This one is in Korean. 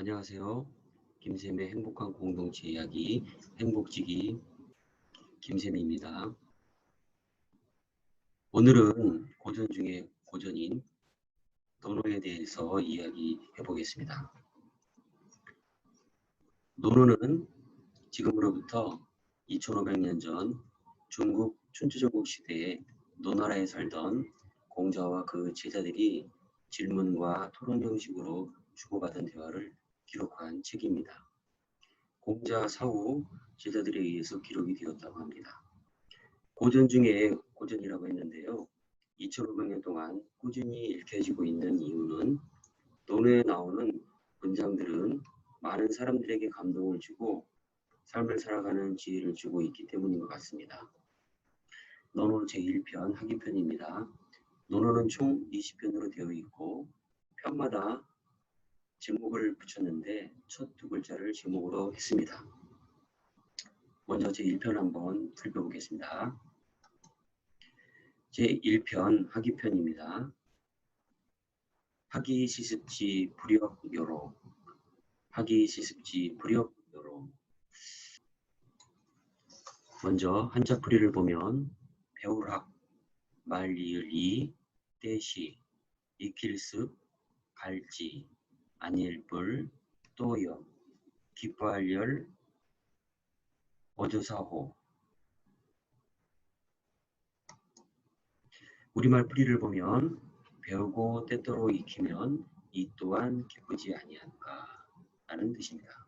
안녕하세요. 김쌤의 행복한 공동체 이야기 행복지기 김쌤입니다. 오늘은 고전 중에 고전인 노노에 대해서 이야기해 보겠습니다. 노노는 지금으로부터 2500년 전 중국 춘추전국 시대에 노나라에 살던 공자와 그 제자들이 질문과 토론 형식으로 주고받은 대화를 기록한 책입니다. 공자 사후 제자들에 의해서 기록이 되었다고 합니다. 고전 중에 고전이라고 했는데요. 2500년 동안 꾸준히 읽혀지고 있는 이유는 논어에 나오는 문장들은 많은 사람들에게 감동을 주고 삶을 살아가는 지혜를 주고 있기 때문인 것 같습니다. 논어 제1편 하기편입니다. 논어는 총 20편으로 되어 있고 편마다 제목을 붙였는데 첫 두 글자를 제목으로 했습니다. 먼저 제 1편 한번 살펴보겠습니다. 제 1편 하기편입니다. 하기 시습지 불역여로 하기 시습지 불역여로 먼저 한자 풀이를 보면 배울학 말리을 이 떼시 익힐습 갈지 안일불 또여 기뻐할 열 어조사호 우리말 풀이를 보면 배우고 때때로 익히면 이 또한 기쁘지 아니한가 라는 뜻입니다.